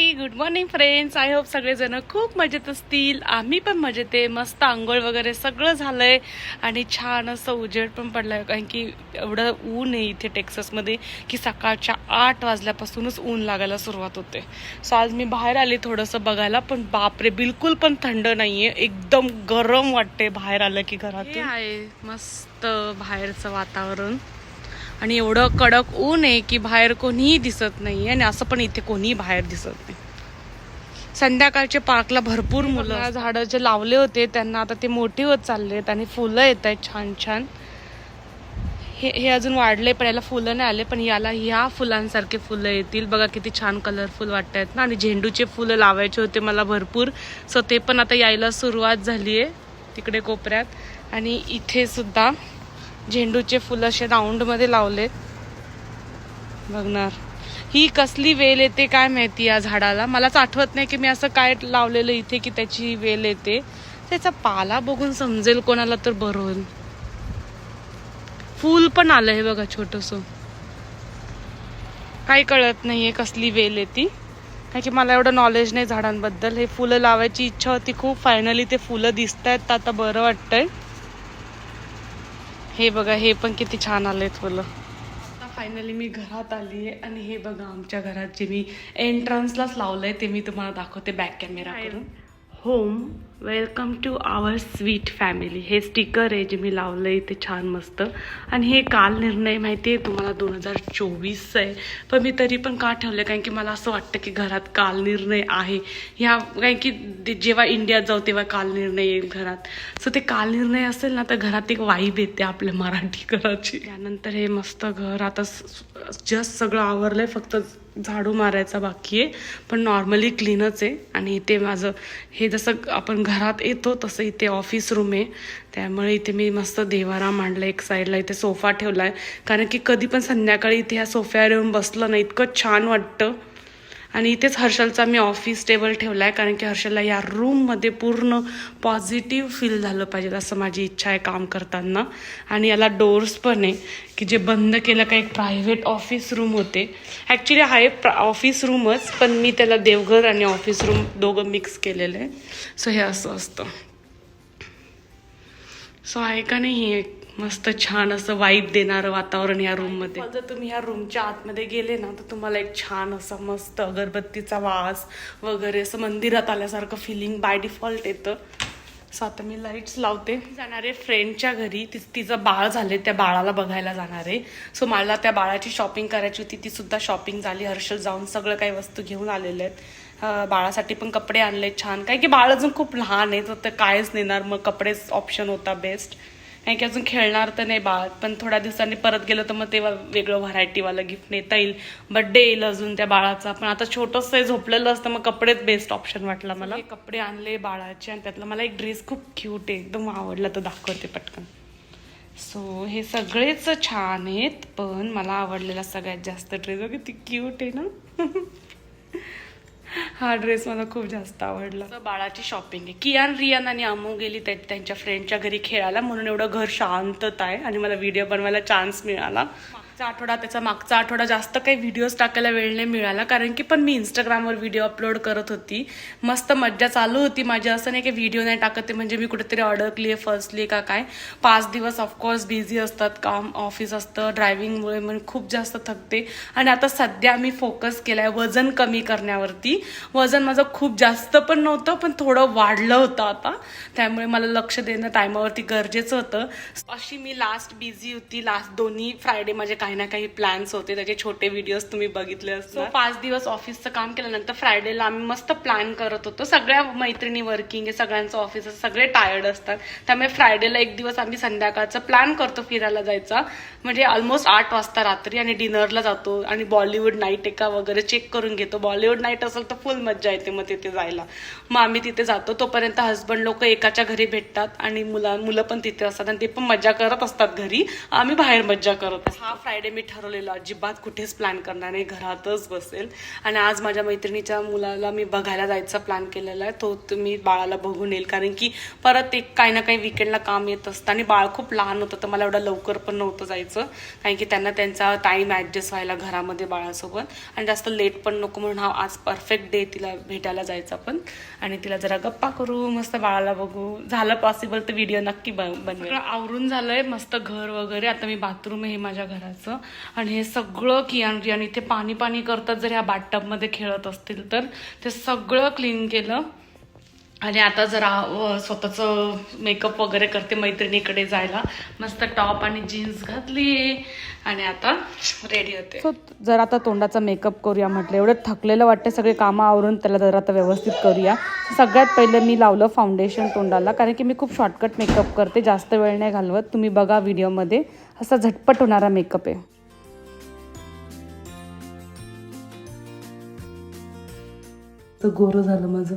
Hi good morning friends I hope सगळेजण खूप मजेत असतील. आम्ही पण मजेत आहे. मस्त आंघोळ वगैरे सगळं झालंय. आणि छान असं उजेड पण पडलाय. कारण की एवढं ऊन आहे इथे टेक्सासमध्ये की सकाळच्या आठ वाजल्यापासूनच ऊन लागायला सुरुवात होते. सो आज मी बाहेर आले थोडंसं बघायला पण बापरे बिलकुल पण थंड नाहीये. एकदम गरम वाटते बाहेर आलं की घरात आहे मस्त बाहेरचं वातावरण. आणि एवढं कडक ऊन आहे की बाहेर कोणीही दिसत नाही आणि असं पण इथे कोणीही बाहेर दिसत नाही. संध्याकाळचे पार्कला भरपूर मुलं झाडं जे लावले होते त्यांना आता ते मोठी होत चाललेत आणि फुलं येत आहेत छान छान. हे हे अजून वाढले पण याला फुलं नाही आले पण याला ह्या फुलांसारखे फुलं येतील. बघा किती छान कलरफुल वाटत आहेत ना. आणि झेंडूचे फुलं लावायचे होते मला भरपूर. सो ते पण आता यायला सुरुवात झाली आहे तिकडे कोपऱ्यात. आणि इथे सुद्धा झेंडूचे फुलं असे राऊंडमध्ये लावलेत. बघणार. ही कसली वेल येते काय माहिती या झाडाला? मलाच आठवत नाही की मी असं काय लावलेलं इथे की त्याची वेल येते. त्याचा पाला बघून समजेल कोणाला तर बरं होईल. फूल पण आलं हे बघा छोटस. काही कळत नाहीये कसली वेल येते ती. कारण की मला एवढं नॉलेज नाही झाडांबद्दल. हे फुलं लावायची इच्छा होती खूप. फायनली ते फुलं दिसत आहेत तर आता बरं वाटतंय. हे बघा हे पण किती छान आलेत फुलं फायनली मी घरात आली आहे आणि हे बघा आमच्या घरात जे मी एंट्रन्सलाच लावलंय ते मी तुम्हाला दाखवते बॅक कॅमेरा करून home welcome to our sweet family हे स्टिकर आहे जे मी लावलं आहे ते छान मस्त. आणि हे काल निर्णय माहिती आहे तुम्हाला दोन हजार चोवीसचं आहे. पण मी तरी पण का ठेवलं कारण की मला असं वाटतं की घरात काल निर्णय आहे. ह्या कारण की ते जेव्हा इंडियात जाऊ तेव्हा काल निर्णय येईल घरात. सो ते काल निर्णय असेल ना तर घरात एक वाईब येते आपल्या मराठी घराची. त्यानंतर हे मस्त घर. आता जस्ट सगळं आवरलं आहे फक्त झाडू मारायचा बाकी आहे. पण नॉर्मली क्लीनच आहे. आणि ते माझं हे जसं आपण घरात येतो तसं इथे ऑफिस रूम आहे. त्यामुळे इथे मी मस्त देवारा मांडला एक साईडला इथे सोफा ठेवला आहे कारण की कधी पण संध्याकाळी इथे ह्या सोफ्यावर येऊन बसलं ना इतकं छान वाटतं. आणि इथेच हर्षलचा मी ऑफिस टेबल ठेवला आहे कारण की हर्षलला या रूममध्ये पूर्ण पॉझिटिव्ह फील झालं पाहिजे असं माझी इच्छा आहे काम करताना. आणि याला डोर्स पण आहे की जे बंद केलं का एक प्रायव्हेट ऑफिस रूम होते. ॲक्च्युली आहे ऑफिस रूमच पण मी त्याला देवघर आणि ऑफिस रूम दोघं मिक्स केलेलं आहे. सो हे असं असतं. सो आहे का नाही हे एक? मस्त छान असं वाईब देणारं वातावरण या रूममध्ये. जर तुम्ही ह्या रूमच्या आतमध्ये गेले ना तर तुम्हाला एक छान असं मस्त अगरबत्तीचा वास वगैरे असं मंदिरात आल्यासारखं फिलिंग बाय डिफॉल्ट येतं. सो आता मी लाईट्स लावते. जाणारे फ्रेंडच्या घरी. ति तिचं बाळ झाले त्या बाळाला बघायला जाणारे सो मला त्या बाळाची शॉपिंग करायची होती. ती सुद्धा शॉपिंग झाली. हर्षल जाऊन सगळं काही वस्तू घेऊन आलेले आहेत. बाळासाठी पण कपडे आणले छान. काय की बाळ अजून खूप लहान आहे तर कायच नेणार. मग कपडेच ऑप्शन होता बेस्ट कारण की अजून खेळणार तर नाही बाळ पण थोड्या दिवसांनी परत गेलो तर मग तेव्हा वेगळं व्हरायटीवालं गिफ्ट नेता येईल. बड्डे येईल अजून त्या बाळाचा. पण आता छोटंसं आहे, झोपलेलं असतं मग कपडेच बेस्ट ऑप्शन वाटला मला. कपडे आणले बाळाचे आणि त्यातला मला एक ड्रेस खूप क्यूट आहे एकदम आवडला तो दाखवते पटकन. सो हे सगळेच छान आहेत पण मला आवडलेला सगळ्यात जास्त ड्रेस किती क्यूट आहे ना? हा ड्रेस मला खूप जास्त आवडला. बाळाची शॉपिंग आहे. कियान रियान आणि अमो गेली त्यांच्या फ्रेंडच्या घरी खेळायला म्हणून एवढं घर शांतता आहे आणि मला व्हिडिओ बनवायला चान्स मिळाला. मागचा आठवडा त्याचा मागचा आठवडा जास्त काही व्हिडिओज टाकायला वेळ नाही मिळाला. कारण की पण मी इंस्टाग्रामवर व्हिडिओ अपलोड करत होती. मस्त मज्जा चालू होती माझी. असं नाही की व्हिडिओ नाही टाकत आहे. म्हणजे मी कुठेतरी अडकली आहे फसली का काय. पाच दिवस ऑफकोर्स बिझी असतात. काम ऑफिस असतं. ड्रायव्हिंगमुळे म्हणून खूप जास्त थकते. आणि आता सध्या मी फोकस केला आहे वजन कमी करण्यावरती. वजन माझं खूप जास्त पण नव्हतं पण थोडं वाढलं होतं आता. त्यामुळे मला लक्ष देणं टायमावरती गरजेचं होतं. अशी मी लास्ट बिझी होती. लास्ट दोन्ही फ्रायडे माझे काही ना काही प्लॅन्स होते त्याचे छोटे व्हिडिओज तुम्ही बघितले असतो पाच दिवस ऑफिसचं काम केल्यानंतर फ्रायडेला आम्ही मस्त प्लॅन करत होतो. सगळ्या मैत्रिणी वर्किंग आहे सगळ्यांचं ऑफिस सगळे टायर्ड असतात. त्यामुळे फ्रायडेला एक दिवस आम्ही संध्याकाळचा प्लॅन करतो फिरायला जायचा. म्हणजे ऑलमोस्ट आठ वाजता रात्री आणि डिनरला जातो आणि बॉलिवूड नाईट एका वगैरे चेक करून घेतो. बॉलिवूड नाईट असेल तर फुल मज्जा येते मग तिथे जायला. मग आम्ही तिथे जातो. तोपर्यंत हस्बंड लोक एकाच्या घरी भेटतात आणि मुला मुलं पण तिथे असतात आणि ते पण मज्जा करत असतात घरी. आम्ही बाहेर मज्जा करत असतो. हा फ्रायडे फ्रायडे मी ठरवलेलं अजिबात कुठेच प्लॅन करणार नाही घरातच बसेल. आणि आज माझ्या मैत्रिणीच्या मुलाला मी बघायला जायचा प्लॅन केलेला आहे. तो तुम्ही बाळाला बघून येईल. कारण की परत एक काही ना काही विकेंडला काम येत असतं. आणि बाळ खूप लहान होतं तर मला एवढं लवकर पण नव्हतं जायचं. कारण की त्यांना त्यांचा टाईम ॲडजस्ट व्हायला घरामध्ये बाळासोबत. आणि जास्त लेट पण नको म्हणून हा आज परफेक्ट डे तिला भेटायला जायचा पण. आणि तिला जरा गप्पा करू मस्त बाळाला बघू. झालं पॉसिबल तर व्हिडिओ नक्की बनवेल. आवरून झालंय. मस्त घर वगैरे. आता मी बाथरूम आहे हे माझ्या घराचं आणि हे सगळं कियान रियान इथे पाणी पाणी करतात जर ह्या बाथटबमध्ये खेळत असतील तर ते सगळं क्लीन केलं. आणि आता जरा स्वतःचं मेकअप वगैरे करते मैत्रिणीकडे जायला. मस्त टॉप आणि जीन्स घातली. आणि आता रेडी होते. सो जर आता तोंडाचा मेकअप करूया म्हटलं. एवढं थकलेलं वाटतं सगळे कामं आवरून त्याला जर आता व्यवस्थित करूया. सगळ्यात पहिलं मी लावलं फाउंडेशन तोंडाला कारण की मी खूप शॉर्टकट मेकअप करते जास्त वेळ नाही घालवत. तुम्ही बघा व्हिडिओमध्ये असा झटपट होणारा मेकअप आहे. तर गोरं झालं माझं.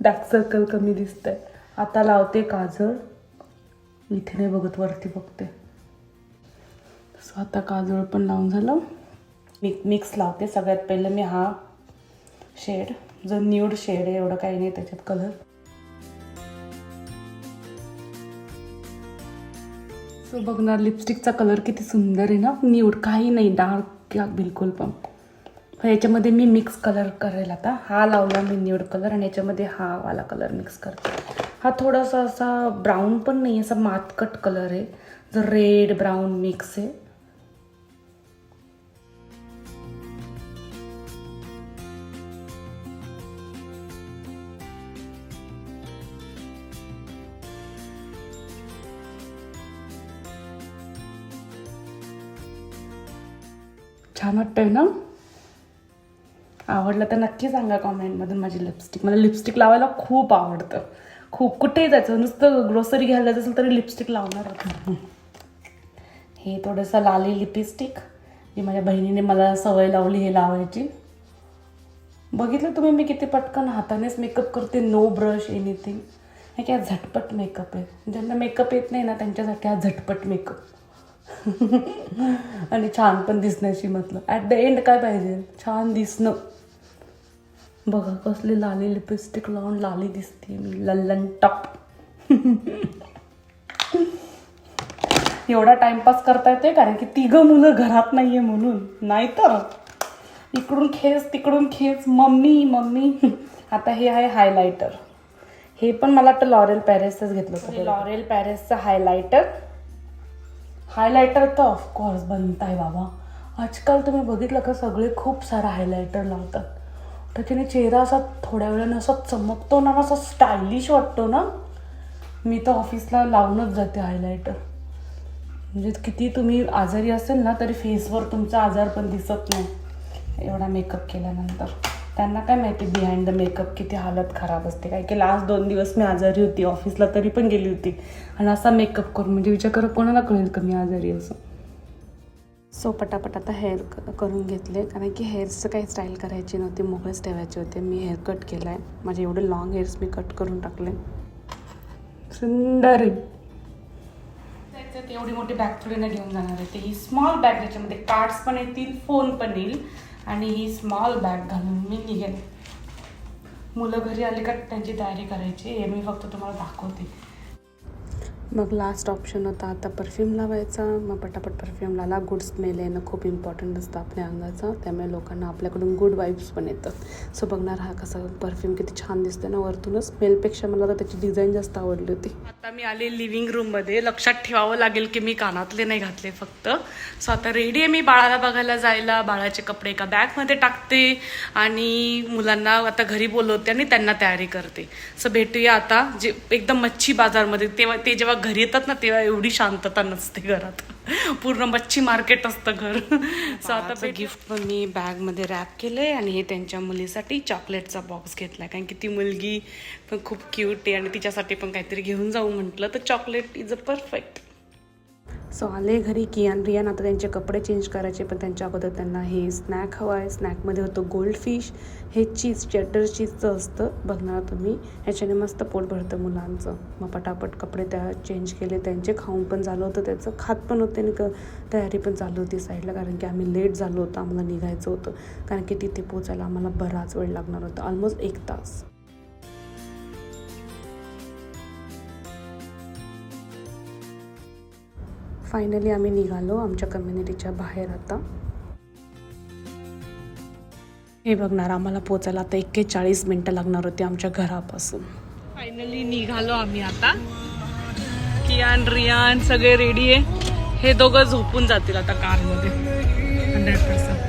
डार्क सर्कल कमी दिसतंय. आता लावते काजळ. इथे नाही बघत वरती बघते. सो आता काजळ पण लावून झालं. मी मिक्स लावते. सगळ्यात पहिलं मी हा शेड जो न्यूड शेड आहे एवढं काही नाही त्याच्यात कलर सो बघणार लिपस्टिकचा कलर किती सुंदर आहे ना न्यूड काही नाही डार्क बिलकुल पण. पण याच्यामध्ये मी मिक्स कलर करेल आता. हा लावला मी न्यूड कलर आणि याच्यामध्ये हा वाला कलर मिक्स करते. हा थोडासा असा ब्राऊन पण नाही असा मातकट कलर आहे. जो रेड ब्राऊन मिक्स आहे छान वाटतंय ना? आवडलं तर नक्की सांगा कॉमेंटमधून माझी लिपस्टिक मला लिपस्टिक लावायला खूप आवडतं. खूप कुठेही जायचं नुसतं ग्रोसरी घ्यायला जायचं असेल तरी लिपस्टिक लावणार होतं हे थोडंसं लाली लिपस्टिक जी माझ्या बहिणीने मला सवय लावली हे लावायची. बघितलं तुम्ही मी किती पटकन हातानेच मेकअप करते. नो ब्रश एनिथिंग हे काय झटपट मेकअप आहे. ज्यांना मेकअप येत नाही ना त्यांच्यासाठी हा झटपट मेकअप आणि छान पण दिसण्याची मतलब. ॲट द एंड काय पाहिजे? छान दिसणं. बघा कसली लाली लिपस्टिक लावून लाली दिसते मी. लल्लन टॉप. एवढा टाइमपास करता येते कारण की तिघं मुलं घरात नाहीये म्हणून. नाही तर इकडून खेच तिकडून खेच. Mummy mummy. आता हे आहे हायलायटर हे पण मला वाटतं लॉरेल पॅरेसच घेतलं लॉरेल पॅरेसचं हायलायटर हायलायटर तर ऑफकोर्स बनत आहे बाबा. आजकाल तुम्ही बघितलं का सगळे खूप सारा हायलायटर लावतात. त्याच्याने चेहरा असा थोड्या वेळानं असा चमकतो ना असा स्टायलिश वाटतो ना. मी तर ऑफिसला लावूनच जाते हायलायटर म्हणजे किती तुम्ही आजारी असेल ना तरी फेसवर तुमचा आजार पण दिसत नाही. एवढा मेकअप केल्यानंतर. त्यांना काय माहिती बिहाइंड द मेकअप किती हालत खराब असते काय? की लास्ट दोन दिवस मी आजारी होती ऑफिसला तरी पण गेली होती. आणि असा मेकअप करून म्हणजे विचार करा कोणाला कळेल का मी आजारी असं? सो पटापट आता हेअर करून घेतले. कारण की हेअर्सचं काही स्टाईल करायची नव्हती मोकळेच ठेवायचे होते. मी हेअर कट केला आहे माझे एवढे लॉंग हेअर्स मी कट करून टाकले. सुंदर एवढी मोठी बॅग थोडी ना घेऊन जाणार आहे. ते ही स्मॉल बॅग त्याच्यामध्ये कार्ड्स पण येतील फोन पण येईल. आणि ही स्मॉल बॅग घालून मी निघेन. मुलं घरी आली का त्यांची तयारी करायची हे मी फक्त तुम्हाला दाखवते. मग लास्ट ऑप्शन होता आता परफ्यूम लावायचा. मग पटापट परफ्यूम लावला. गुड स्मेल येणं खूप इम्पॉर्टंट असतं आपल्या अंगाचं. त्यामुळे लोकांना आपल्याकडून गुड वाईब्स पण येतात सो बघणार हा कसा परफ्यूम किती छान दिसतोय ना वरतूनच. स्मेलपेक्षा मला तर त्याची डिझाईन जास्त आवडली होती. आता मी आले लिव्हिंग रूममध्ये लक्षात ठेवावं लागेल की मी कानातले नाही घातले फक्त. सो आता रेडी आहे मी बाळाला बघायला जायला. बाळाचे कपडे एका बॅगमध्ये टाकते आणि मुलांना आता घरी बोलवते आणि त्यांना तयारी करते. सो भेटूया आता. जे एकदम मच्छी बाजारमध्ये. तेव्हा ते जेव्हा घरी येतात ना तेव्हा एवढी शांतता नसते घरात. पूर्ण मच्छी मार्केट असतं घर. सो आता गिफ्ट पण मी बॅगमध्ये रॅप केलंय आणि हे त्यांच्या मुलीसाठी चॉकलेटचा बॉक्स घेतलाय. कारण की ती मुलगी पण खूप क्यूट आहे आणि तिच्यासाठी पण काहीतरी घेऊन जाऊ म्हटलं तर chocolate is a perfect so आले घरी कियान रियान आता त्यांचे कपडे चेंज करायचे पण त्यांच्या अगोदर त्यांना हे स्नॅक हवं आहे. स्नॅकमध्ये होतं गोल्ड फिश हे चीज चेटर चीजचं असतं. बघणार तुम्ही. ह्याच्याने मस्त पोट भरतं मुलांचं. मग पटापट कपडे त्या चेंज केले. त्यांचे खाऊन पण झालं होतं. त्याचं खात पण होते आणि क तयारी पण चालू होती साईडला. कारण की आम्ही लेट झालो होतो. आम्हाला निघायचं होतं. कारण की तिथे पोचायला आम्हाला बराच वेळ लागणार होता. ऑलमोस्ट एक तास. फायनली आम्ही निघालो आमच्या कम्युनिटीच्या बाहेर आता. हे बघणार आम्हाला पोचायला आता एक्केचाळीस मिनटं लागणार होती आमच्या घरापासून. फायनली निघालो आम्ही आता. कियान रियान सगळे रेडी आहे. हे दोघं झोपून जातील आता कारमध्ये. हंड्रेड पर्सेंट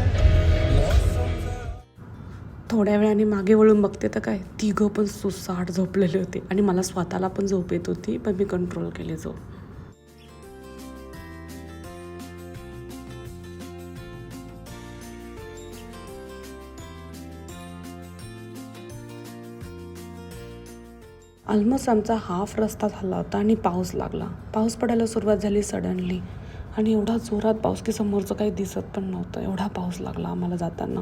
थोड्या वेळाने मागे वळून बघते तर काय तिघं पण सुसाट झोपलेले होते. आणि मला स्वतःला पण झोप येत होती पण मी कंट्रोल केली झोप. ऑलमोस्ट आमचा हाफ रस्ता झाला होता आणि पाऊस लागला. पाऊस पडायला सुरुवात झाली सडनली. आणि एवढा जोरात पाऊस की समोरचं काही दिसत पण नव्हतं. एवढा पाऊस लागला आम्हाला जाताना.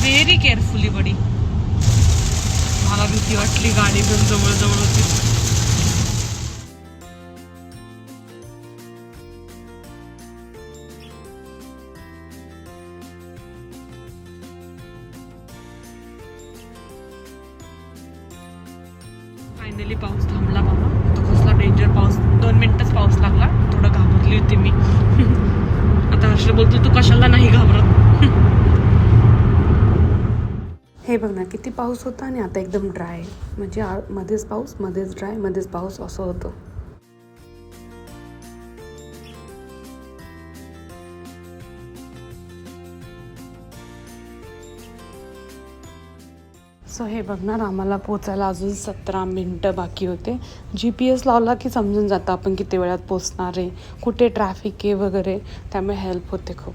व्हेरी केअरफुली बडी मला भीती वाटली गाडी पण जवळजवळ होती. बघ ना किती पाऊस होता आणि आता एकदम ड्राय म्हणजे मध्येच पाऊस मध्येच ड्राय मध्येच पाऊस असं होतं. सो हे बघणार आम्हाला पोचायला अजून सतरा मिनटं बाकी होते. जी पी एस लावला की समजून जातं आपण किती वेळात पोचणार आहे कुठे ट्रॅफिक आहे वगैरे. त्यामुळे हेल्प होते खूप.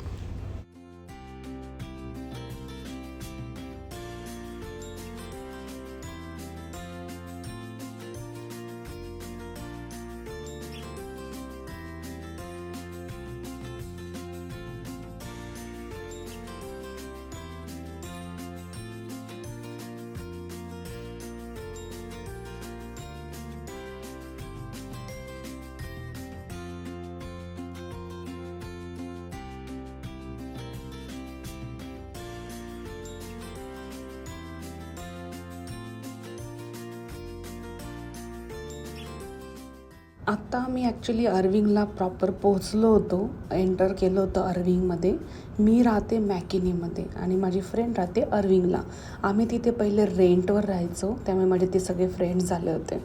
आत्ता मी ॲक्च्युली अर्विंगला प्रॉपर पोहोचलो होतो. एंटर केलं होतं अर्विंगमध्ये मी राहते मॅकिनीमध्ये आणि माझी फ्रेंड राहते अर्विंगला आम्ही तिथे पहिले रेंटवर राहायचो. त्यामुळे माझे ते सगळे फ्रेंड्स झाले होते.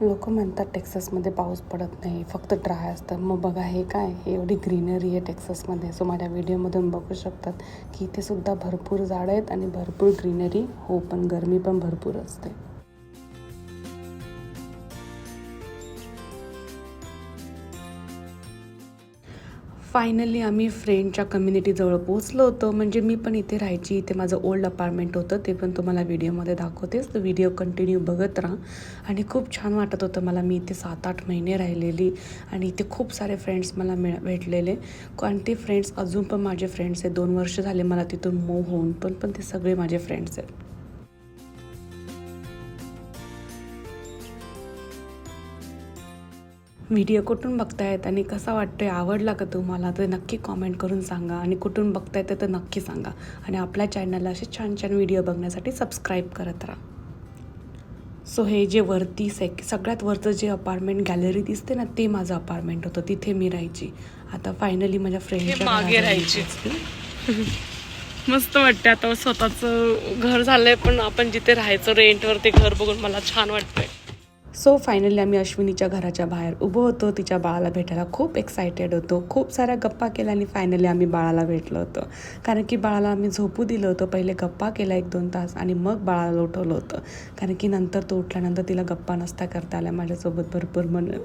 लोक म्हणतात टेक्सासमध्ये पाऊस पडत नाही फक्त ड्राय असतं मग बघा हे काय? हे एवढी ग्रीनरी आहे टेक्सासमध्ये सो माझ्या व्हिडिओमधून बघू शकतात की इथे सुद्धा भरपूर झाडं आहेत आणि भरपूर ग्रीनरी हो पण गरमी पण भरपूर असते. फायनली आम्ही फ्रेंडच्या कम्युनिटीजवळ पोहोचलो होतो. म्हणजे मी पण इथे राहायची इथे माझं ओल्ड अपार्टमेंट होतं ते पण तुम्हाला व्हिडिओमध्ये दाखवतेच. तर व्हिडिओ कंटिन्यू बघत राहा. आणि खूप छान वाटत होतं मला. मी इथे सात आठ महिने राहिलेली आणि इथे खूप सारे फ्रेंड्स मला मिळ भेटलेले. आणि ते फ्रेंड्स अजून पण माझे फ्रेंड्स आहेत. दोन वर्ष झाले मला तिथून मूव होऊन पण पण ते सगळे माझे फ्रेंड्स आहेत. व्हिडिओ कुठून बघतायत आणि कसा वाटतोय? आवडला का तुम्हाला? तर नक्की कॉमेंट करून सांगा. आणि कुठून बघतायत तर नक्की सांगा. आणि आपल्या चॅनलला असे छान छान व्हिडिओ बघण्यासाठी सबस्क्राईब करत राहा. सो हे जे वरती सेक सगळ्यात वरचं जे अपार्टमेंट गॅलरी दिसते ना ते माझं अपार्टमेंट होतं. तिथे मी राहायची. आता फायनली माझ्या फ्रेंडच्या मागे राहायची. मस्त वाटते आता स्वतःचं घर झालंय पण आपण जिथे राहायचं रेंटवर ते घर बघून मला छान वाटतंय. सो फायनली आम्ही अश्विनीच्या घराच्या बाहेर उभं होतो. तिच्या बाळाला भेटायला खूप एक्सायटेड होतो. खूप साऱ्या गप्पा केल्या आणि फायनली आम्ही बाळाला भेटलो होतो. कारण की बाळाला आम्ही झोपू दिलं होतं. पहिले गप्पा केला एक दोन तास आणि मग बाळाला उठवलं होतं. कारण की नंतर तो उठल्यानंतर तिला गप्पा नसता करता आल्या. माझ्यासोबत भरपूर म्हणून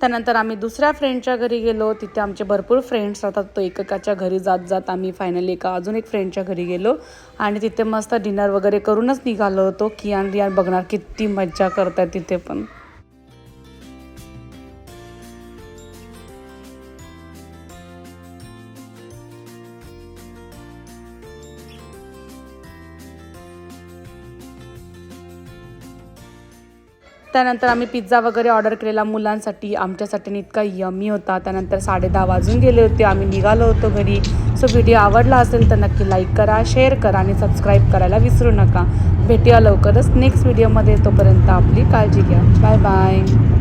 त्यानंतर आम्ही दुसऱ्या फ्रेंडच्या घरी गेलो. तिथे आमचे भरपूर फ्रेंड्स राहतात. तो एककाच्या घरी जात जात आम्ही फायनली एका अजून एक फ्रेंडच्या घरी गेलो. आणि तिथे मस्त डिनर वगैरे करूनच निघालो होतो. कियान रियान बघणार किती मज्जा करताय तिथे पण. त्यानंतर आम्ही पिझ्झा वगैरे ऑर्डर केलेला मुलांसाठी. आमच्यासाठी इतका यमी होता. त्यानंतर साडे दहा वाजून गेले होते. आम्ही निघालो होतो घरी. सो व्हिडिओ आवडला असेल तर नक्की लाईक करा शेअर करा आणि सबस्क्राईब करायला विसरू नका. भेटूया लवकरच नेक्स्ट व्हिडिओमध्ये तोपर्यंत आपली काळजी घ्या. Bye bye